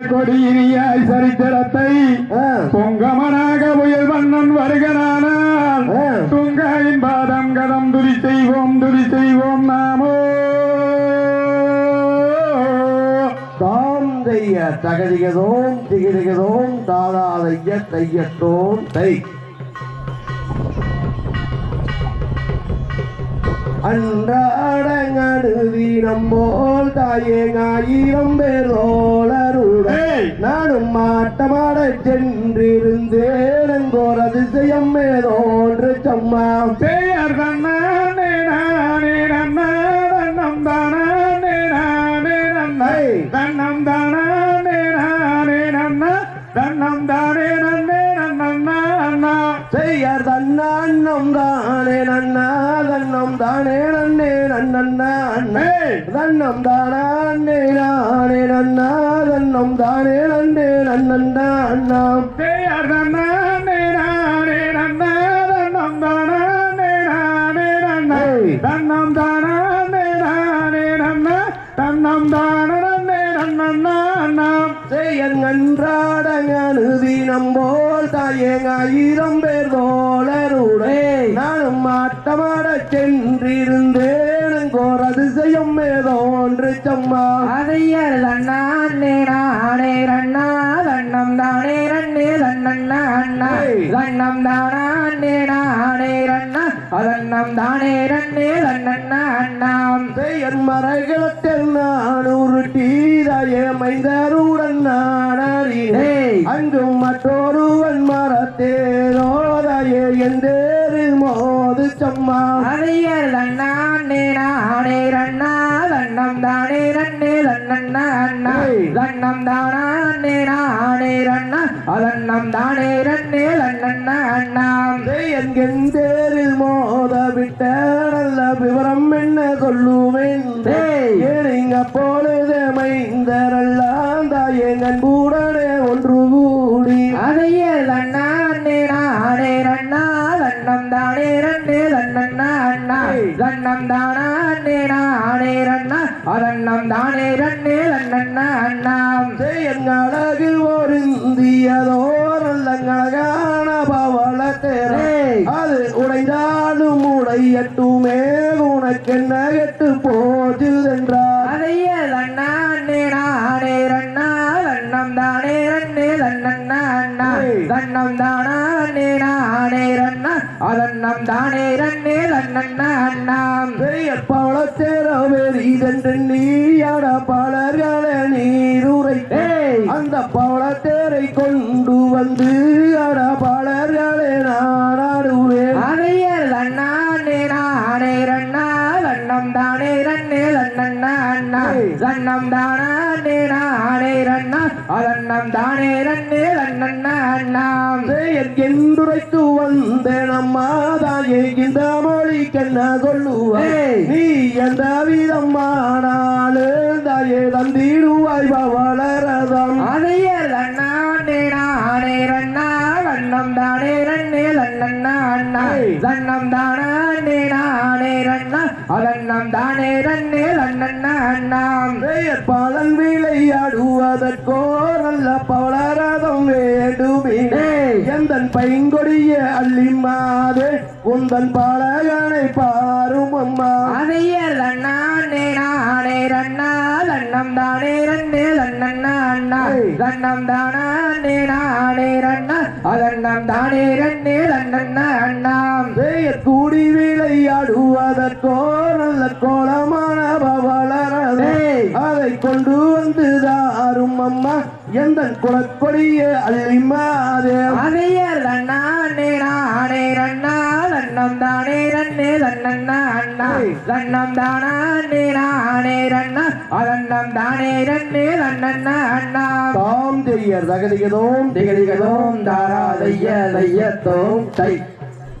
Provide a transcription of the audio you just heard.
கொடியினியாய் சரித்திரத்தை பொங்கமனாக புயல் வண்ணன் வருகனானால் ஆ. துங்காயின் பாதம் கதம் துரி செய்வோம் துரி செய்வோம் நாமோ. தாம் தெய்ய தகதிகதோம் திகிதிகதோம் தாதாதைய தையத்தோம் தை நம்மோல் தாயேங்காயிரம் பேரோளருடன் ஏய்! நானும் மாட்டமாடச் சென்றிருந்தேன் எங்கோர் அதிசயம் ஏதோன்று சம்மா. பெயர் தன்னானே நானே நன்னா தன்னம் தானே நானே நன்னை தன்னம் தானே நானே நன்னா தன்னம் தானே நன்னே நன்னா செய்யார் தன்னம் தானே நன்னா தன்னம் தானே நன்னே நன்னண்ணா அண்ணே தன்னம் தானே நானே நன்னா. தன்னம் தானே நன்னே நன்னண்ணா அண்ணா பெயர் தன்னானே நானே நன்னா. தன்னம் தானே நானே நன்னை. தன்னம் தானே செய்யன் நன்றாடங்கனுதி நம்போல் தாயேங்காயிரம் பேர் தோழருடே நானும் மாட்டமாடச் சென்றிருந்தேன். கோர் அதிசயம் ஏதோ ஒன்று சம்மா அதையர் தன்னானே நானே ரண்ணா தன்னம் தானே ரண்ணே தன்னண்ணா அண்ணா தன்னம் தானே நானே ரண்ணா. அதன்னம் தானே ரண்ணே தன்னண்ணா அண்ணாம் செய்யன் மரகளத்தில் நான் உருட்டீதாயே மைந்தருடன் நான். அங்கும் மற்றொருவன் சம்மா அதையர் தன்னானே நானே ரண்ணா தன்னம் தானே ரண்ணே தன்னண்ணா அண்ணா. தன்னம் தானே நானே ரண்ணா அதன்னம் தானே ரண்ணே தன்னண்ணா அண்ணாம் செய்யன் எந்தேரில் மோத விட்ட நல்ல விவரம் என்ன சொல்லுவேன்? ஏய். ஏனிங்க பொழுது மைந்தரெல்லாம் தாயே நண்புடனே ஒன்று கூடி. அதையே தன்னானே நானே ரண்ணா தன்னம் தானே ரண்ணே தன்னண்ணா அண்ணா. தன்னம் தானே நானே ரண்ணா அதன்னம் தானே ரண்ணே அண்ணாம் செய்யன் அழகு ஒரு இந்தியதோ நல்ல அழகான பவளத்தேரே. அது உடைந்தாலும் உடையட்டுமே உனக்கென்ன கெட்டு போச்சு என்றார் அதையே நானே ரண்ணா தன்னம் தானே ரண்ணே அண்ணா. தன்னம் தானே நானே அதன்னம் தானே ரண்ணே தன்னண்ணா அண்ணாம் பெரிய பவளத்தேரவெறிதென்று நீயாட பலர்களே நீருரை. அந்த பவளத்தேரை கொண்டு வந்து அட பலர்களே நாடுவேன் அதையர் தன்னானே நானே ரண்ணா தன்னம் தானே ரண்ணே அண்ணா தன்னம் தானே நானே ரண்ணா. அதன்னம் தானே ரண்ணே தன்னண்ணா அண்ணாம். என்றுரைத்து வந்தேன் அம்மாதாயே இந்த மொழிக்கென்ன சொல்லுவாய் ஏய். நீ எந்த விதம் ஆனாலும் தாயே தந்திடுவாய் பவளரதம். தன்னானே நானே ரண்ணா. தன்னம் தானே நானே ரண்ணா அதன்னம் தானே ரண்ணே தன்னண்ணா அண்ணாம் பலன் விளையாடுவதற்கோ நல்ல பவளரதம் வேண்டுமே. எந்தன் பைங்கொடிய அள்ளிமாதே உந்தன் பலகனை பாரும் அம்மா. அதையர் தன்னானே நானே ரண்ணா தன்னம் தானே ரண்ணே தன்னண்ணா அண்ணா. தன்னம் தானே நானே ரண்ணா அதன்னம் தானே ரண்ணே தன்னண்ணா அண்ணாம். கூடி விளையாடுவதற்கோ நல்ல கோலமான பவளரதம் ஏய். அதை கொண்டு வந்து தாரும் அம்மா. எந்தன் குலக்கொடிய அள்ளிமாதே அதையர் தன்னானே நானே ரண்ணா தன்னம் தானே ரண்ணே தன்னண்ணா அண்ணா. தன்னம் தானே நானே ரண்ணா. அதன்னம் தானே ரண்ணே தன்னண்ணா அண்ணாம் தாம் தெரியர் தகதிகதோம் திகதிகதோம் தாராதைய தையத்தோம் தை.